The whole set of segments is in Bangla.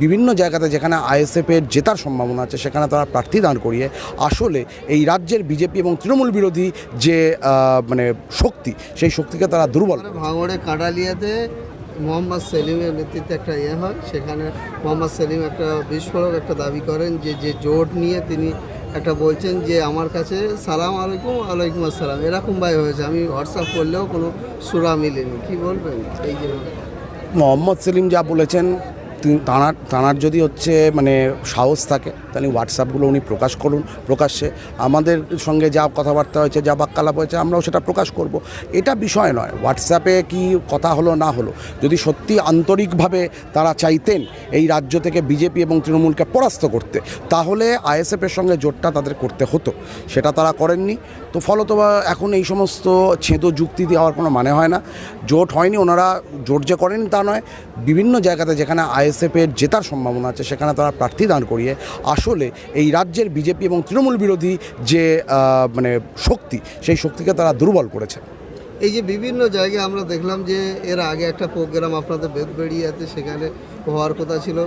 বিভিন্ন জায়গাতে যেখানে আইএসএফের জেতার সম্ভাবনা আছে সেখানে তারা প্রার্থী দান করিয়ে আসলে এই রাজ্যের বিজেপি এবং তৃণমূল বিরোধী যে মানে শক্তি সেই শক্তিকে তারা দুর্বল। ভাঙড়ে কাটালিয়াতে মোহাম্মদ সেলিমের নেতৃত্বে একটা ইয়ে হয় সেখানে মোহাম্মদ সেলিম একটা বিস্ফোরক একটা দাবি করেন যে যে জোট নিয়ে তিনি একটা বলছেন যে আমার কাছে সালাম আলাইকুম আলাইকুম আসসালাম। এরকম ভাই হয়েছে। আমি হোয়াটসঅ্যাপ করলেও কোনো সুরা মিলেনি। কি বলবেন? এই যে মোহাম্মদ সেলিম যা বলেছেন তাঁর তাঁর যদি হচ্ছে মানে সাহস থাকে, তাহলে হোয়াটসঅ্যাপগুলো উনি প্রকাশ করুন, প্রকাশ্যে। আমাদের সঙ্গে যা কথাবার্তা হয়েছে, যা বাক্যালাপ হয়েছে, আমরাও সেটা প্রকাশ করব। এটা বিষয় নয়, হোয়াটসঅ্যাপে কি কথা হলো, না হলো। যদি সত্যি আন্তরিকভাবে তারা চাইতেন এই রাজ্য থেকে বিজেপি এবং তৃণমূলকে পরাস্ত করতে, তাহলে আইএসএফের সঙ্গে জোটটা তাদের করতে হতো। সেটা তারা করেননি। তো ফলত এখন এই সমস্ত ছেঁদো যুক্তি দেওয়ার কোনো মানে হয় না। জোট হয়নি, ওনারা জোট যে করেন তা নয়। বিভিন্ন জায়গাতে যেখানে আইএসএফের জেতার সম্ভাবনা আছে, সেখানে তারা প্রার্থী দান করিয়ে আসলে এই রাজ্যের বিজেপি এবং তৃণমূল বিরোধী যে মানে শক্তি, সেই শক্তিকে তারা দুর্বল করেছে। এই যে বিভিন্ন জায়গায় আমরা দেখলাম যে এর আগে একটা প্রোগ্রাম আপনাদের বেদ বেরিয়ে আছে সেখানে হওয়ার কথা ছিল।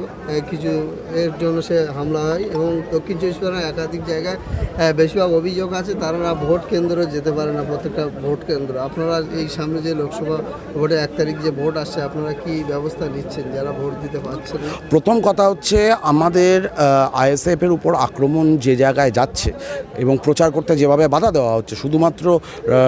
কিছু এর জন্য সে হামলা হয় এবং দক্ষিণ চব্বিশ পরগনার একাধিক জায়গায় বেশিরভাগ অভিযোগ আছে তারা ভোট কেন্দ্রে যেতে পারে না, প্রত্যেকটা ভোট কেন্দ্র। আপনারা এই সামনে যে লোকসভা ভোটে এক তারিখ যে ভোট আসছে, আপনারা কি ব্যবস্থা নিচ্ছেন যারা ভোট দিতে পারছেন প্রথম কথা হচ্ছে আমাদের আইএসএফের উপর আক্রমণ যে জায়গায় যাচ্ছে এবং প্রচার করতে যেভাবে বাধা দেওয়া হচ্ছে, শুধুমাত্র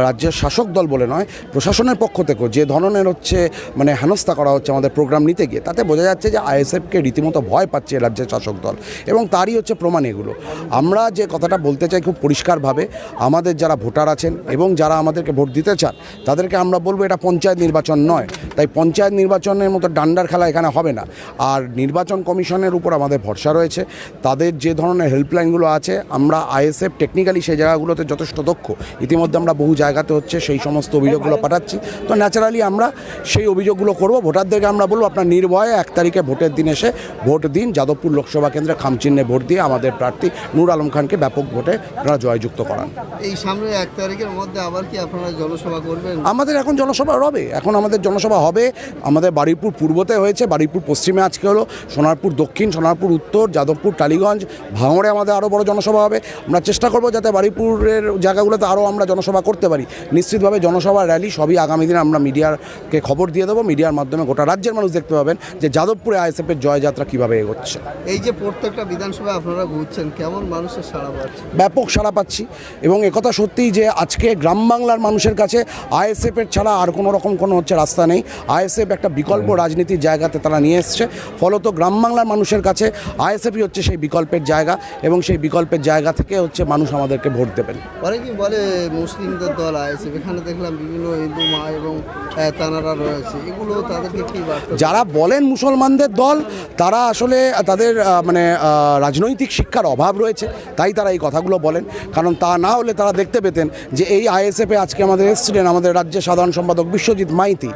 রাজ্যের শাসক দল বলে নয়, প্রশাসনের পক্ষ থেকেও যে ধরনের হচ্ছে মানে হেনস্থা করা হচ্ছে আমাদের প্রোগ্রাম নিতে গিয়ে, তাতে বোঝা যাচ্ছে যে আইএসএফকে রীতিমতো ভয় পাচ্ছে রাজ্যের শাসক দল। এবং তারই হচ্ছে প্রমাণ এগুলো। আমরা যে কথাটা বলতে চাই খুব পরিষ্কারভাবে, আমাদের যারা ভোটার আছেন এবং যারা আমাদেরকে ভোট দিতে চান, তাদেরকে আমরা বলব এটা পঞ্চায়েত নির্বাচন নয়। তাই পঞ্চায়েত নির্বাচনের মতো ডান্ডার খেলা এখানে হবে না। আর নির্বাচন কমিশনের উপর আমাদের ভরসা রয়েছে। তাদের যে ধরনের হেল্পলাইনগুলো আছে, আমরা আইএসএফ টেকনিক্যালি সেই জায়গাগুলোতে যথেষ্ট দক্ষ। ইতিমধ্যে আমরা বহু জায়গাতে হচ্ছে সেই সমস্ত অভিযোগগুলো পাঠাচ্ছি। তো ন্যাচারালি আমরা সেই অভিযোগগুলো করব। ভোটারদেরকে আমরা বলব আপনার নির্ভয়ে এক তারিখে ভোটের দিন এসে ভোট দিন। যাদবপুর লোকসভা কেন্দ্রে খামচিহ্নে ভোট দিয়ে আমাদের প্রার্থী নূর আলম খানকে ব্যাপক ভোটে আপনারা জয়যুক্ত করান। এই সামনে এক তারিখের মধ্যে আবার কি আপনারা জনসভা করবেন? আমাদের এখন জনসভা হবে এখন আমাদের জনসভা হবে। আমাদের বারুইপুর পূর্বতে হয়েছে। বারুইপুর পশ্চিমে আজকে হলো। সোনারপুর দক্ষিণ সোনারপুর উত্তর যাদবপুর টালিগঞ্জ ভাঙড়ে আমাদের আরও বড় জনসভা হবে। আমরা চেষ্টা করব যাতে বারুইপুরের জায়গাগুলোতে আরও আমরা জনসভা করতে পারি। নিশ্চিতভাবে জনসভা র্যালি সবই আগামী দিনে আমরা মিডিয়াকে খবর দিয়ে দেবো। মিডিয়ার মাধ্যমে গোটা রাজ্যের মানুষ দেখতে পাবেন যে যাদবপুরে আইএসএফের জয়যাত্রা কীভাবে এগোচ্ছে? এই যে প্রত্যেকটা বিধানসভায় আপনারা ঘুরছেন কেমন মানুষের সাড়া পাচ্ছে ব্যাপক সাড়া পাচ্ছি। এবং একথা সত্যিই যে আজকে গ্রাম বাংলার মানুষের কাছে আইএসএফের ছাড়া আর কোনো রকম কোনো হচ্ছে রাস্তা নেই। আইএসএফ একটা বিকল্প রাজনীতির জায়গাতে তারা নিয়ে এসছে। ফলত গ্রাম বাংলার মানুষের কাছে আইএসএফই হচ্ছে সেই বিকল্পের জায়গা এবং সেই বিকল্পের জায়গা থেকে হচ্ছে মানুষ আমাদেরকে ভোট দেবেন। অনেকেই বলে মুসলিমদের দল আছে এখানে দেখলাম বিভিন্ন হিন্দু মা এবং তানারা রয়েছে। এগুলো তাদেরকে কি যারা বলেন মুসলমানদের দল, তারা আসলে, তাদের মানে রাজনৈতিক শিক্ষার অভাব রয়েছে, তাই তারা এই কথাগুলো বলেন। কারণ তা না হলে তারা দেখতে পেতেন যে এই আইএসএফে আজকে আমাদের এসেছিলেন আমাদের রাজ্যের সাধারণ সম্পাদক বিশ্বজিৎ মাইতি,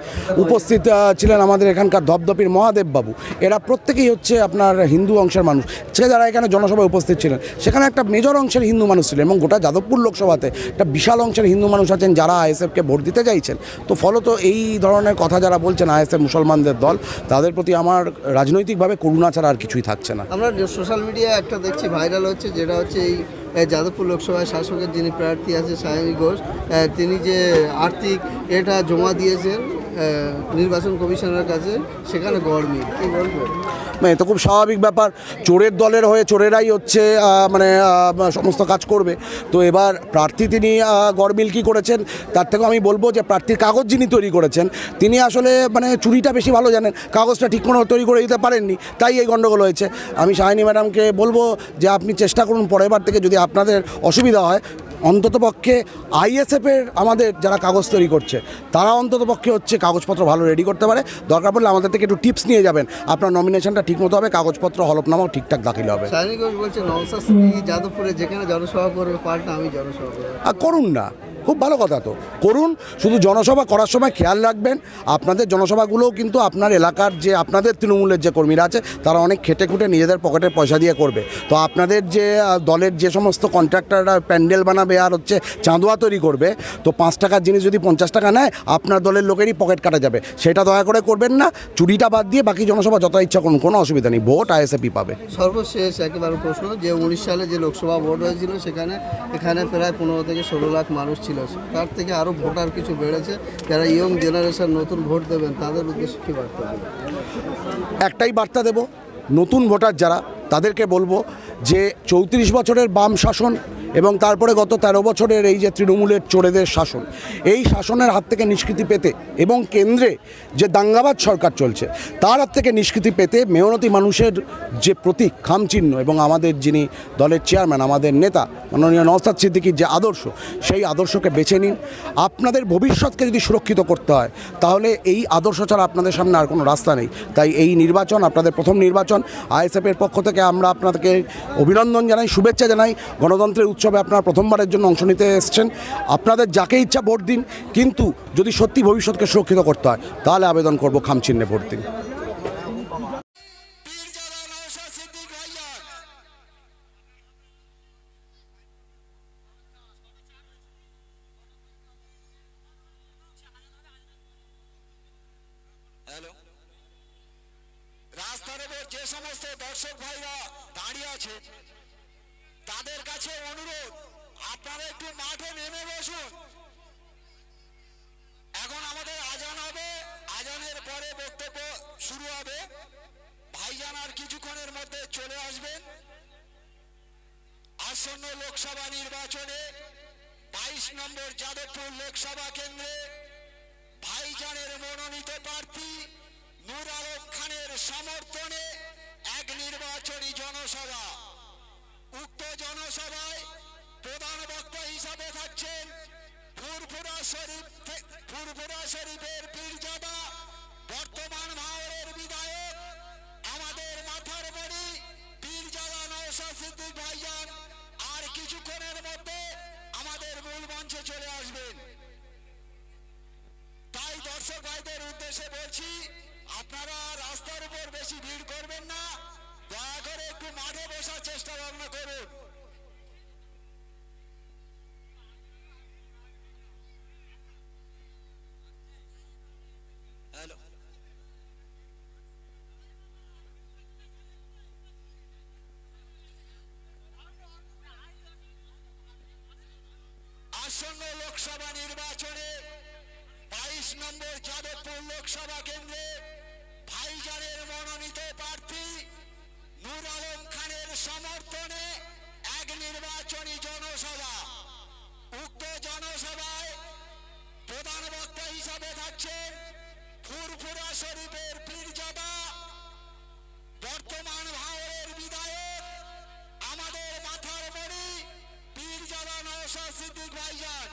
উপস্থিত ছিলেন আমাদের এখানকার ধপধপির মহাদেববাবু এরা প্রত্যেকেই হচ্ছে আপনার হিন্দু অংশের মানুষ। সে যারা এখানে জনসভায় উপস্থিত ছিলেন, সেখানে একটা মেজর অংশের হিন্দু মানুষ ছিলেন এবং গোটা যাদবপুর লোকসভাতে একটা বিশাল অংশের হিন্দু মানুষ আছেন যারা আইএসএফকে ভোট দিতে চাইছেন। তো ফলত এই ধরনের কথা যারা বলছেন আইএসএফ মুসলমানদের দল, তাদের প্রতি আমার রাজনৈতিকভাবে করুণা ছাড়া আর কিছুই থাকছে না। আমরা সোশ্যাল মিডিয়ায় একটা দেখছি ভাইরাল হচ্ছে, যেটা হচ্ছে এই যাদবপুর লোকসভায় শাসকের যিনি প্রার্থী আছে সায়নী ঘোষ তিনি যে আর্থিক এটা জমা দিয়েছেন নির্বাচন কমিশনের কাছে সেখানে বলবেন মানে তো খুব স্বাভাবিক ব্যাপার, চোরের দলের হয়ে চোরেরাই হচ্ছে মানে সমস্ত কাজ করবে। তো এবার প্রার্থী তিনি গড়মিল কী করেছেন, তার থেকেও আমি বলব যে প্রার্থীর কাগজ যিনি তৈরি করেছেন, তিনি আসলে মানে চুরিটা বেশি ভালো জানেন। কাগজটা ঠিক কোনো তৈরি করে দিতে পারেননি, তাই এই গণ্ডগোল হয়েছে। আমি শাহিনী ম্যাডামকে বলব যে আপনি চেষ্টা করুন পরের বার থেকে যদি আপনাদের অসুবিধা হয় অন্ততপক্ষে আইএসএফের আমাদের যারা কাগজ তৈরি করছে তারা অন্ততপক্ষে হচ্ছে কাগজপত্র ভালো রেডি করতে পারে। দরকার পড়লে আমাদের থেকে একটু টিপস নিয়ে যাবেন। আপনার নমিনেশনটা ঠিকমতো হবে কাগজপত্র হলফনামাও ঠিকঠাক দাখিল হবে। যাদবপুরে যেখানে জনসভা করবে পাল্টা আমি জনসভা করুন না। খুব ভালো কথা তো। করুন, শুধু জনসভা করার সময় খেয়াল রাখবেন। আপনাদের জনসভাগুলোও কিন্তু আপনার এলাকার যে, আপনাদের তৃণমূলের যে কর্মীরা আছে, তারা অনেক খেটে খুঁটে নিজেদের পকেটের পয়সা দিয়ে করবে। তো আপনাদের যে দলের যে সমস্ত কন্ট্রাক্টররা প্যান্ডেল বানাবে আর হচ্ছে চাঁদোয়া তৈরি করবে, তো পাঁচ টাকার জিনিস যদি পঞ্চাশ টাকা নেয়, আপনার দলের লোকেরই পকেট কাটা যাবে। সেটা দয়া করে করবেন না। চুরিটা বাদ দিয়ে বাকি জনসভা যত ইচ্ছা করুন, কোনো অসুবিধা নেই। ভোট আইএসএপি পাবে। সর্বশেষ একেবারে প্রশ্ন, যে উনিশ সালে যে লোকসভা ভোট হয়েছিল, সেখানে, এখানে প্রায় পনেরো থেকে ষোলো লাখ মানুষ ছিল। তার থেকে আরও ভোটার কিছু বেড়েছে যারা ইয়ং জেনারেশন নতুন ভোট দেবেন, তাদের উদ্দেশ্যে কী বার্তা? একটাই বার্তা দেব, নতুন ভোটার যারা, তাদেরকে বলব যে চৌত্রিশ বছরের বাম শাসন এবং তারপরে গত তেরো বছরের এই যে তৃণমূলের চোরেদের শাসন, এই শাসনের হাত থেকে নিষ্কৃতি পেতে এবং কেন্দ্রে যে দাঙ্গাবাদ সরকার চলছে, তার হাত থেকে নিষ্কৃতি পেতে মেহনতি মানুষের যে প্রতীক খামচিহ্ন এবং আমাদের যিনি দলের চেয়ারম্যান, আমাদের নেতা মাননীয় নওসাদ সিদ্দিকির যে আদর্শ, সেই আদর্শকে বেছে নিন। আপনাদের ভবিষ্যৎকে যদি সুরক্ষিত করতে হয়, তাহলে এই আদর্শ ছাড়া আপনাদের সামনে আর কোনো রাস্তা নেই। তাই এই নির্বাচন, আপনাদের প্রথম নির্বাচন, আইএসএফের পক্ষ থেকে আমরা আপনাদেরকে অভিনন্দন জানাই, শুভেচ্ছা জানাই। গণতন্ত্রের উৎসবে আপনারা প্রথমবারের জন্য অংশ নিতে এসেছেন। আপনাদের যাকে ইচ্ছা ভোট দিন, কিন্তু যদি সত্যি ভবিষ্যৎকে সুরক্ষিত করতে হয়, তাহলে আবেদন করব খামচিহ্নে ভোট দিন। রাস্তার উপর যে সমস্ত দর্শক ভাইরা দাঁড়িয়ে আছে তাদের কাছে অনুরোধ, আপনারা একটু মাঠে নেমে বসুন। এখন আমাদের আজান হবে, আজানের পরে বক্তব্য শুরু হবে। ভাইজান আর কিছুক্ষণের মধ্যে চলে আসবেন। আসন্ন লোকসভা নির্বাচনে বাইশ নম্বর যাদবপুর লোকসভা কেন্দ্রে ভাইজানের মনোনীত প্রার্থী নূর আলম খানের সমর্থনে এক নির্বাচনী জনসভা। উক্ত জনসভায় প্রধান বক্তা হিসাবে থাকছেন ফুরফুরা শরীফ ফুরফুরা শরীফের পীরজাদা, বর্তমান ভাওরের বিধায়ক, আমাদের মাথার মণি, পীরজাদা নওশা সিদ্দিক ভাইজান। আর কিছুক্ষণের মধ্যে আমাদের মূল মঞ্চে চলে আসবেন। তাই দর্শক ভাইদের উদ্দেশ্যে বলছি, আপনারা রাস্তার উপর বেশি ভিড় করবেন না। দয়া করে একটু মাঠে বসার চেষ্টা ভাবনা করুন। হ্যালো। আসন্ন লোকসভা নির্বাচনে বাইশ নম্বর যাদবপুর লোকসভা কেন্দ্রে ভাইজানের মনোনীত প্রার্থী নূর আলম খানের সমর্থনে এক নির্বাচনী জনসভা, উক্ত জনসভায় প্রধান বক্তা হিসাবে থাকছেন ফুরফুরা শরীফের পীরজাদা, বর্তমান ভাওরের বিধায়ক, আমাদের মাথার মণি, পীরজাদা নওশাদ সিদ্দিক ভাইজান।